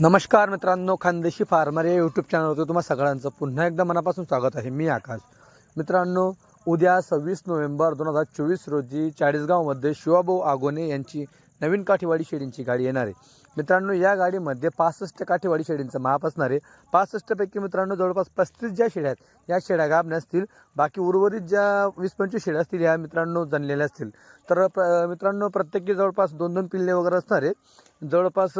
नमस्कार मित्रांनो खानदेशी फार्मर या यूट्यूब चॅनलवर तुम्हा सगळ्यांचं पुन्हा एकदा मनापासून स्वागत आहे. मी आकाश. मित्रांनो उद्या सव्वीस नोव्हेंबर दोन हजार चोवीस रोजी चाळीसगावमध्ये शिवाभाऊ आगोने यांची नवीन काठीवाडी शेडींची गाडी येणार आहे. मित्रांनो या गाडीमध्ये पासष्ट काठीवाडी शेडींचं माप असणार आहे. पासष्टपैकी मित्रांनो जवळपास पस्तीस ज्या शेड्या आहेत या शेड्या गाभण्या असतील. बाकी उर्वरित ज्या वीस पंचवीस शेड्या असतील या मित्रांनो जणलेल्या असतील. तर प्र मित्रांनो प्रत्येकी जवळपास दोन दोन पिल्ले वगैरे असणार आहे. जवळपास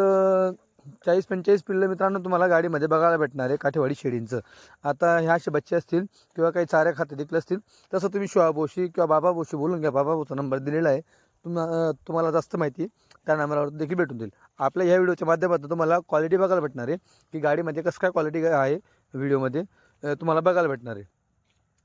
चाळीस पंचेचाळीस पिल्लं मित्रांनो तुम्हाला गाडीमध्ये बघायला भेटणार आहे काठेवाडी शेळींचं आता ह्या असे बच्चे असतील किंवा काही चाऱ्या खाते देखील असतील तसं तुम्ही शिवाबोशी किंवा बाबा बोशी बोलून घ्या. बाबा बोचा नंबर दिलेला आहे. तुम्हा तुम्हाला जास्त माहिती त्या नंबरावर देखील भेटून देईल आपल्या ह्या व्हिडिओच्या माध्यमातून तुम्हाला क्वालिटी बघायला भेटणार आहे की गाडीमध्ये कसं काय क्वालिटी आहे व्हिडिओमध्ये तुम्हाला बघायला भेटणार आहे.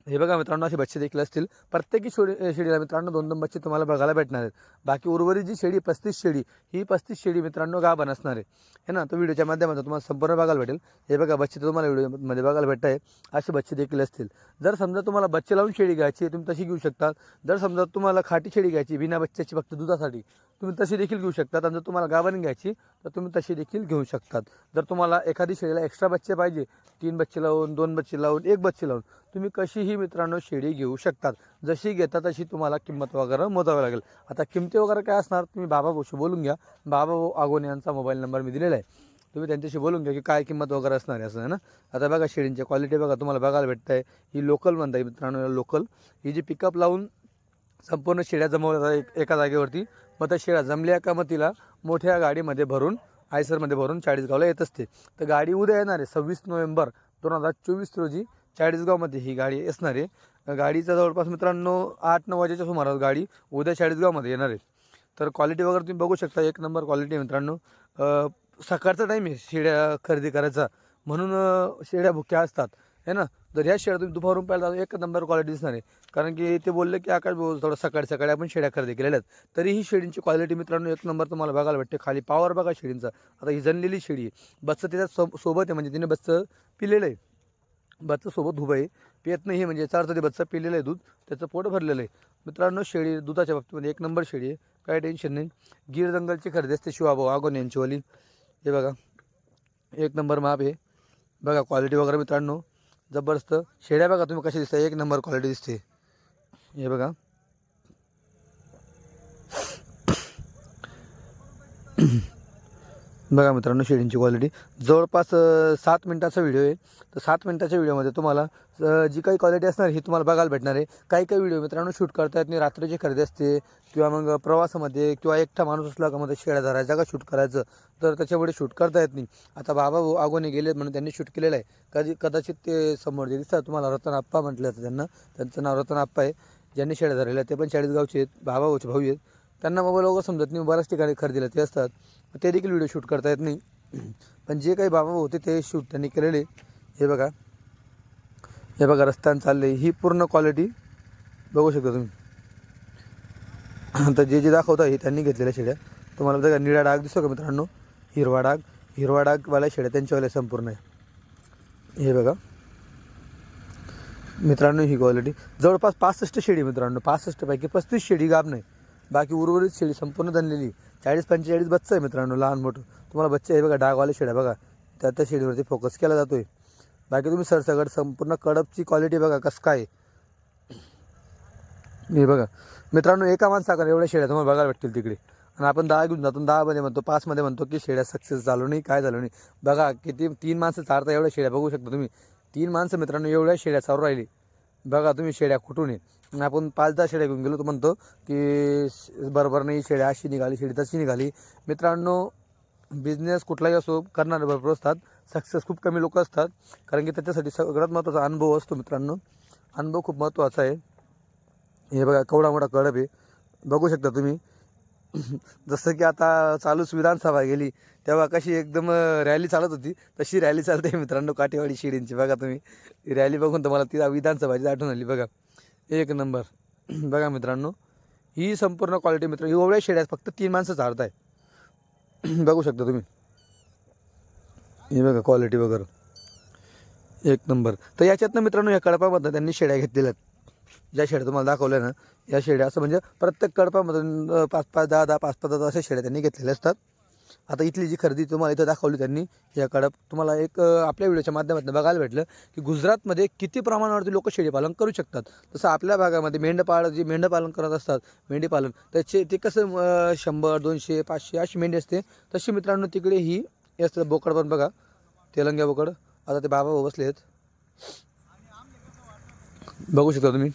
हे बघा मित्रांनो असे बच्चे देखील असतील. प्रत्येकी शेडी शेळीला मित्रांनो दोन दोन बच्चे तुम्हाला बघायला भेटणार आहेत. बाकी उर्वरित जी शेडी पस्तीस शेडी ही पस्तीस शेडी मित्रांनो गाभण असणार आहे. हे ना तो व्हिडिओच्या माध्यमातून तुम्हाला संपूर्ण बघायला भेटेल. हे बघा बच्चे तर तुम्हाला व्हिडिओमध्ये बघायला भेटत आहे असे बच्चे देखील असतील. जर समजा तुम्हाला बच्चे लावून शेळी घ्यायची तुम्ही तशी घेऊ शकता. जर समजा तुम्हाला खाटी शेळी घ्यायची बिना बच्च्याची फक्त दुधासाठी तुम्ही तशी देखील घेऊ शकतात. आणि जर तुम्हाला गाभण घ्यायची तर तुम्ही तशी देखील घेऊ शकतात. जर तुम्हाला एखादी शेळीला एक्स्ट्रा बच्चे पाहिजे तीन बच्चे लावून दोन बच्चे लावून एक बच्चे लावून तुम्ही कशीही मित्रांनो शेळी घेऊ शकतात. जशी घेता तशी तुम्हाला किंमत वगैरे मोजावी लागेल. आता किमती वगैरे काय असणार तुम्ही बाबा भाऊशी बोलून घ्या. बाबा भाऊ आगोने यांचा मोबाईल नंबर मी दिलेला आहे. तुम्ही त्यांच्याशी बोलून घ्या की काय किंमत वगैरे असणार आहे असं आहे ना? आता बघा शेळींची क्वालिटी बघा तुम्हाला बघायला भेटत आहे ही लोकल म्हणताय मित्रांनो लोकल ही जी पिकअप लावून संपूर्ण शेळ्या जमवल्या जातात एका जागेवरती मग त्या शेळ्या जमल्या का मग तिला मोठ्या गाडीमध्ये भरून आयसरमध्ये भरून चाळीसगावला येत असते. तर गाडी उद्या येणार आहे सव्वीस नोव्हेंबर दोन हजार चोवीस रोजी चाळीसगावमध्ये ही गाडी असणार आहे. गाडीचा जवळपास मित्रांनो आठ नऊ वाजेच्या सुमारास गाडी उद्या चाळीसगावमध्ये येणार आहे. तर क्वालिटी वगैरे तुम्ही बघू शकता. एक नंबर क्वालिटी आहे मित्रांनो. सकाळचा टाईम आहे शेड्या खरेदी करायचा. म्हणून शेड्या भुक्या असतात. आहे ना? जर ह्या शेळ्या तुम्ही दुपारून पाहिला तर एक नंबर क्वालिटी दिसणार आहे. कारण की ते बोलले की आकाश भाऊ थोडं सकाळी सकाळी आपण शेळ्या खरेदी केलेल्या आहेत. तरीही शेळींची क्वालिटी मित्रांनो एक नंबर तुम्हाला बघायला भेटते. खाली पावर बघा शेळींचा. आता ही जनलेली शेळी आहे. बच्चं त्याच्यात सो सोबत आहे म्हणजे तिने बच्चं पिलेलं आहे. बच्चं सोबत उभं आहे. पियत नाही म्हणजे चार ते बच्चा पिलेलं आहे दूध. त्याचं पोट भरलेलं आहे. मित्रांनो शेळी दुधाच्या बाबतीमध्ये एक नंबर शेळी आहे. काही टेन्शन नाही. गीर जंगलची खरेदी असते शिवाभाऊ आगोन यांचीवाली हे बघा. एक नंबर माप आहे. बघा क्वालिटी वगैरे मित्रांनो. जबरदस्त. शेळ्या बघा तुम्ही कशी दिसता एक नंबर क्वालिटी दिसते. हे बघा. बघा मित्रांनो शेळींची क्वालिटी जवळपास सात मिनटाचा व्हिडिओ आहे. तर सात मिनटाच्या व्हिडिओमध्ये तुम्हाला जी काही क्वालिटी असणार ही तुम्हाला बघायला भेटणार आहे. काही काही व्हिडिओ मित्रांनो शूट करता येत नाही. रात्रीची खरेदी असते किंवा मग प्रवासामध्ये किंवा एकटा माणूस असला का मध्ये शेळ्या धरायचा का शूट करायचं तर त्याच्यामुळे शूट करता येत नाही. आता बाबा भाऊ आगोने गेले म्हणून त्यांनी शूट केलेलं आहे. कधी कदाचित ते समोर जे दिसतात तुम्हाला रतन आप्पा म्हटलं जातं त्यांना. त्यांचं नाव रतन आप्पा आहे. ज्यांनी शेळ्या धरलेल्या ते पण चाळीसगावचे आहेत. बाबा भाऊचे भाऊ आहेत. त्यांना मोबाईल वगैरे समजत नाही बऱ्याच ठिकाणी खरेदीला ते असतात. ते देखील व्हिडिओ शूट करता येत नाही. पण जे काही बाबा होते ते शूट त्यांनी केलेले. हे बघा. हे बघा रस्त्यानं चालले ही पूर्ण क्वालिटी बघू शकता तुम्ही. आता जे जे दाखवता हे त्यांनी घेतलेल्या शेड्या. तुम्हाला बघा निळा डाग दिसतो का मित्रांनो? हिरवा डाग. हिरवा डागवाल्या शेड्या. त्यांच्यावाल्या संपूर्ण आहे. हे बघा. मित्रांनो ही क्वालिटी जवळपास पासष्ट शेडी मित्रांनो. पासष्टपैकी पस्तीस शेडी गाब नाही बाकी उर्वरित शेळी संपूर्ण धनलेली. चाळीस पंचेचाळीस बच्चा आहे मित्रांनो लहान मोठं. तुम्हाला बच्चे आहे बघा डागवाले शेड्या बघा. त्या त्या शेडीवरती फोकस केला जातो आहे बाकी तुम्ही सरसगड संपूर्ण कडपची क्वालिटी बघा कसं काय हे बघा. मित्रांनो एका माणसाकडे एवढ्या शेड्या तुम्हाला बघायला भेटतील तिकडे. आणि आपण दहा घेऊन जातो दहामध्ये म्हणतो पाचमध्ये म्हणतो की शेड्या सक्सेस झालो नाही काय झालो नाही. बघा किती तीन माणसं चारता एवढ्या शेड्या बघू शकता तुम्ही. तीन माणसं मित्रांनो एवढ्या शेड्या चालू राहिली. बघा तुम्ही शेड्या कुठून आहे आणि आपण पाच दहा शेड्या घेऊन गेलो तर म्हणतो की बरोबर नाही शेड्या अशी निघाली शेडी तशी निघाली. मित्रांनो बिझनेस कुठलाही असो करणारे भरपूर असतात. सक्सेस खूप कमी लोक असतात. कारण की त्याच्यासाठी सगळ्यात महत्त्वाचा अनुभव असतो मित्रांनो. अनुभव खूप महत्त्वाचा आहे. हे बघा केवढा मोठा कडप आहे. बघू शकता तुम्ही. जसं की आता चालूच विधानसभा गेली तेव्हा कशी एकदम रॅली चालत होती. तशी रॅली चालते मित्रांनो काठेवाडी शिडींची. बघा तुम्ही रॅली बघून तुम्हाला ती विधानसभाची आठवण आली. बघा एक नंबर. बघा मित्रांनो ही संपूर्ण क्वालिटी मित्र एवढ्या शेड्या फक्त तीन माणसं चालत आहे बघू शकता तुम्ही. हे बघा क्वालिटी वगैरे. एक नंबर. तर याच्यातनं मित्रांनो या कळपामधनं त्यांनी शेड्या घेतलेल्या आहेत. ज्या शेड्या तुम्हाला दाखवल्या ना या शेड्या असं म्हणजे प्रत्येक कडपामधून पाच पाच दहा दहा पाच पाच दहा अशा शेड्या त्यांनी घेतलेल्या असतात. आता इथली जी खरेदी तुम्हाला इथं दाखवली त्यांनी या कडप तुम्हाला एक आपल्या व्हिडिओच्या माध्यमातून बघायला भेटलं की गुजरातमध्ये किती प्रमाणावरती लोक शेळीपालन करू शकतात. तसं आपल्या भागामध्ये मेंढपाळ जे मेंढपालन करत असतात मेंढीपालन त्याचे ते कसं शंभर दोनशे पाचशे अशी मेंढी असते. तशी मित्रांनो तिकडे ही असतं बोकड पण बघा तेलंग्या बोकड. आता ते बाबा भाऊ बसले आहेत बघू शकता तुम्ही.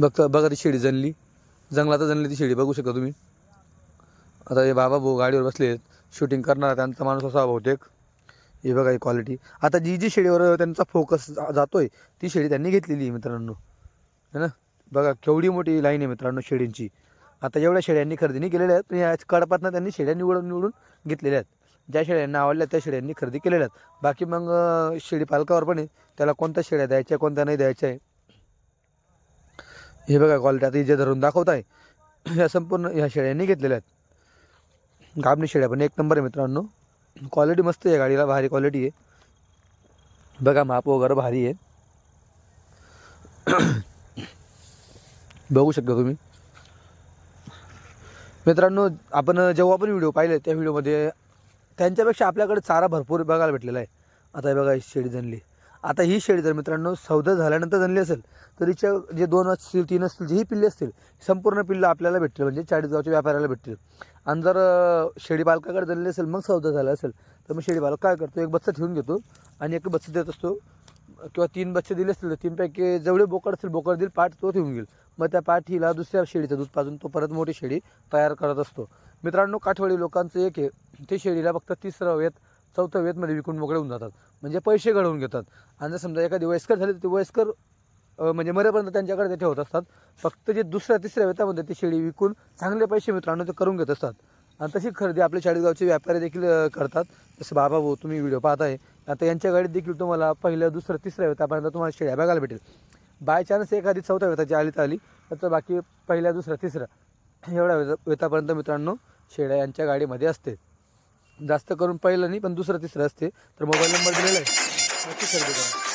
बघता बघा ती शेळी जनली जंगलात जनली ती शेळी बघू शकता तुम्ही. आता हे बाबा भाऊ गाडीवर बसले आहेत. शूटिंग करणार त्यांचा माणूस असा बहुतेक. हे बघा ही क्वालिटी आता जी जी शेळीवर त्यांचा फोकस जा जातोय ती शेळी त्यांनी घेतलेली आहे मित्रांनो. है ना? बघा केवढी मोठी लाईन आहे मित्रांनो शेळींची आता एवढ्या शेळ्यांनी खरेदी नाही केलेल्या आहेत या कडपातनं त्यांनी शेळ्या निवडून निवडून घेतलेल्या आहेत. ज्या शेळ्यांना आवडल्या त्या शेळ्यांनी खरेदी केलेल्या आहेत. बाकी मग शेळी पालकावर पण आहे. त्याला कोणत्या शेळ्या द्यायच्या कोणत्या नाही द्यायच्या आहे हे बघा क्वालिटी आता हे जे धरून दाखवत आहे ह्या संपूर्ण ह्या शेळ्यांनी घेतलेल्या आहेत. गाबणी शेळ्या पण एक नंबर आहे मित्रांनो. क्वालिटी मस्त आहे गाडीला भारी क्वालिटी आहे. बघा माप वगैरे भारी आहे. बघू शकता तुम्ही. मित्रांनो आपण जेव्हा पण व्हिडिओ पाहिले त्या व्हिडिओमध्ये त्यांच्यापेक्षा आपल्याकडे चारा भरपूर बघायला भेटलेला आहे. आता हे बघा शेळी जनली आता ही शेळी जर मित्रांनो सौदा झाल्यानंतर जणली असेल तर हिच्या जे दोन असतील तीन असतील जेही पिल्ले असतील संपूर्ण पिल्लं आपल्याला भेटतील. म्हणजे चाळीसगावच्या व्यापाऱ्याला भेटतील. आणि जर शेळी बालकाकडे जणली असेल मग सौदा झाला असेल तर मग शेळी बालक काय करतो? एक बच्चा ठेवून घेतो आणि एक बच्चा देत असतो. किंवा तीन बच्चे दिले असतील तर तीनपैकी जेवढे बोकड असतील बोकड देईल पाठ तो ठेवून घेईल. मग त्या पाठीला दुसऱ्या शेळीचं दूध पाजून तो परत मोठी शेळी तयार करत असतो. मित्रांनो काठवाडी लोकांचं एक आहे ते शेळीला फक्त तिसरं वेत चौथ्या वेतमध्ये विकून मोकळे होऊन जातात. म्हणजे पैसे घडवून घेतात. आणि जर समजा एखादी वयस्कर झाली तर ते वयस्कर म्हणजे मरेपर्यंत त्यांच्याकडे ते ठेवत असतात. फक्त जे दुसऱ्या तिसऱ्या वेतामध्ये ती शेळी विकून चांगले पैसे मित्रांनो ते करून घेत असतात. आणि तशी खरेदी आपल्या चाळीसगावचे व्यापारी देखील करतात. जसं बाबा भाऊ तुम्ही व्हिडिओ पाहताय. आता यांच्या गाडीत देखील तुम्हाला पहिल्या दुसऱ्या तिसऱ्या वेतापर्यंत तुम्हाला शेळ्या बघायला भेटेल. बाय चान्स एखादी चौथ्या वेताची आली तर आली तर बाकी पहिल्या दुसऱ्या तिसऱ्या एवढ्या वेता वेतापर्यंत मित्रांनो शेळ्या यांच्या गाडीमध्ये असते. जास्त करून पहिलं नाही पण दुसरं तिसरं असते. तर मोबाईल नंबर दिलेला आहे. नक्की खरेदी करा.